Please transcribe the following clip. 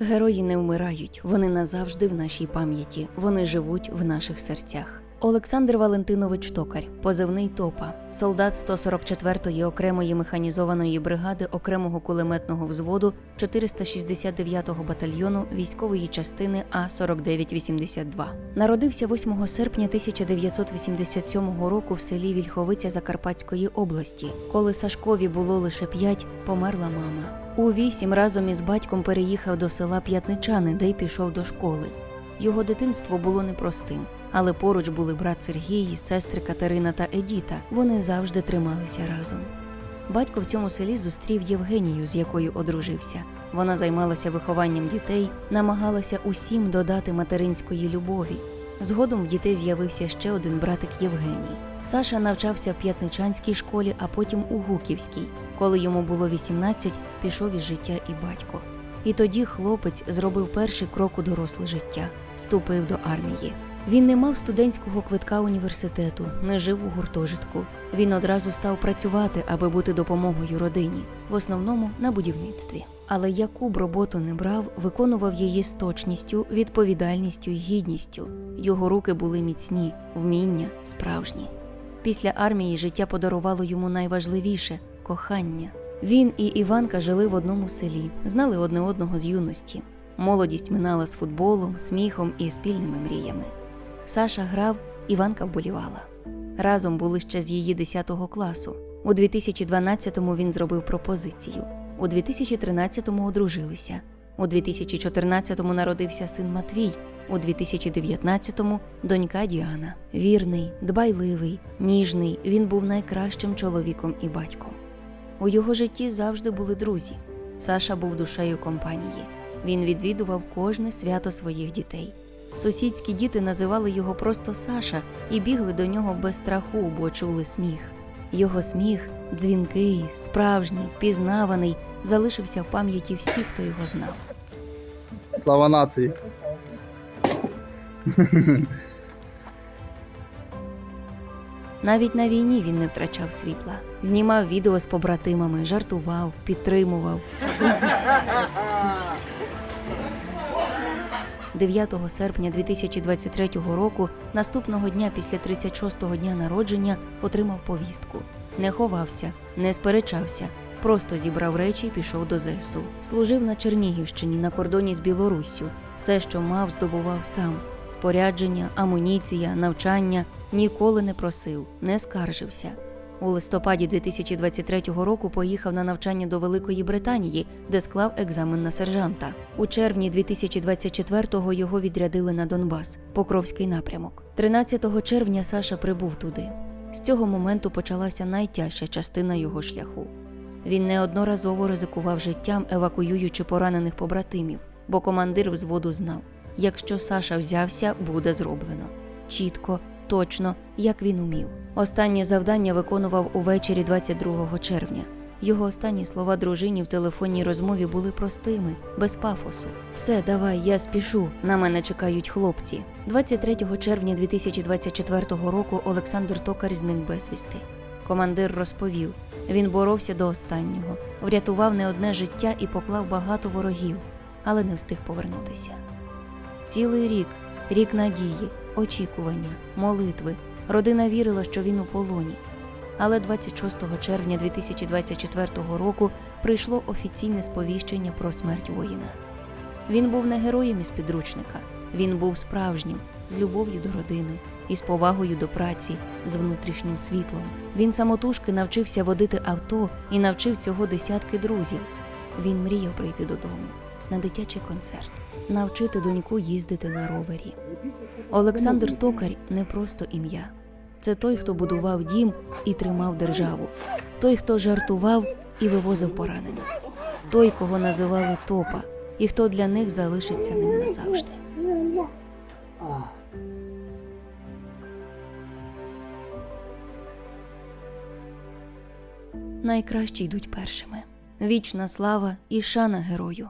Герої не вмирають, вони назавжди в нашій пам'яті, вони живуть в наших серцях. Олександр Валентинович Токар, позивний ТОПА, солдат 144-ї окремої механізованої бригади окремого кулеметного взводу 469-го батальйону військової частини А-4982. Народився 8 серпня 1987 року в селі Вільховиця Закарпатської області. Коли Сашкові було лише 5, померла мама. У вісім разом із батьком переїхав до села П'ятничани, де й пішов до школи. Його дитинство було непростим, але поруч були брат Сергій, сестри Катерина та Едіта. Вони завжди трималися разом. Батько в цьому селі зустрів Євгенію, з якою одружився. Вона займалася вихованням дітей, намагалася усім додати материнської любові. Згодом в дітей з'явився ще один братик Євгеній. Саша навчався в П'ятничанській школі, а потім у Гуківській. Коли йому було 18, пішов із життя і батько. І тоді хлопець зробив перший крок у доросле життя, вступив до армії. Він не мав студентського квитка університету, не жив у гуртожитку. Він одразу став працювати, аби бути допомогою родині, в основному на будівництві. Але яку б роботу не брав, виконував її з точністю, відповідальністю і гідністю. Його руки були міцні, вміння справжні. Після армії життя подарувало йому найважливіше кохання. Він і Іванка жили в одному селі, знали одне одного з юності. Молодість минала з футболом, сміхом і спільними мріями. Саша грав, Іванка вболівала. Разом були ще з її 10 класу. У 2012-му він зробив пропозицію. У 2013-му одружилися. У 2014-му народився син Матвій. У 2019-му донька Діана. Вірний, дбайливий, ніжний. Він був найкращим чоловіком і батьком. У його житті завжди були друзі. Саша був душею компанії. Він відвідував кожне свято своїх дітей. Сусідські діти називали його просто Саша і бігли до нього без страху, бо чули сміх. Його сміх, дзвінкий, справжній, впізнаваний, залишився в пам'яті всіх, хто його знав. Слава нації. Навіть на війні він не втрачав світла. Знімав відео з побратимами, жартував, підтримував. 9 серпня 2023 року, наступного дня після 36-го дня народження, отримав повістку. Не ховався, не сперечався, просто зібрав речі і пішов до ЗСУ. Служив на Чернігівщині на кордоні з Білоруссю. Все, що мав, здобував сам. Спорядження, амуніція, навчання ніколи не просив, не скаржився. У листопаді 2023 року поїхав на навчання до Великої Британії, де склав екзамен на сержанта. У червні 2024-го його відрядили на Донбас, Покровський напрямок. 13 червня Саша прибув туди. З цього моменту почалася найтяжча частина його шляху. Він неодноразово ризикував життям, евакуюючи поранених побратимів, бо командир взводу знав, якщо Саша взявся, буде зроблено. Чітко, точно, як він умів. Останнє завдання виконував увечері 22 червня. Його останні слова дружині в телефонній розмові були простими, без пафосу. Все, давай, я спішу. На мене чекають хлопці. 23 червня 2024 року Олександр Токар зник безвісти. Командир розповів: він боровся до останнього, врятував не одне життя і поклав багато ворогів, але не встиг повернутися. Цілий рік, рік надії, очікування, молитви. Родина вірила, що він у полоні. Але 26 червня 2024 року прийшло офіційне сповіщення про смерть воїна. Він був не героєм із підручника, він був справжнім, з любов'ю до родини, із повагою до праці, з внутрішнім світлом. Він самотужки навчився водити авто і навчив цього десятки друзів. Він мріяв прийти додому на дитячий концерт, навчити доньку їздити на ровері. Олександр Токар не просто ім'я. Це той, хто будував дім і тримав державу, той, хто жартував і вивозив поранених, той, кого називали топа, і хто для них залишиться ним назавжди. Найкращі йдуть першими. Вічна слава і шана герою.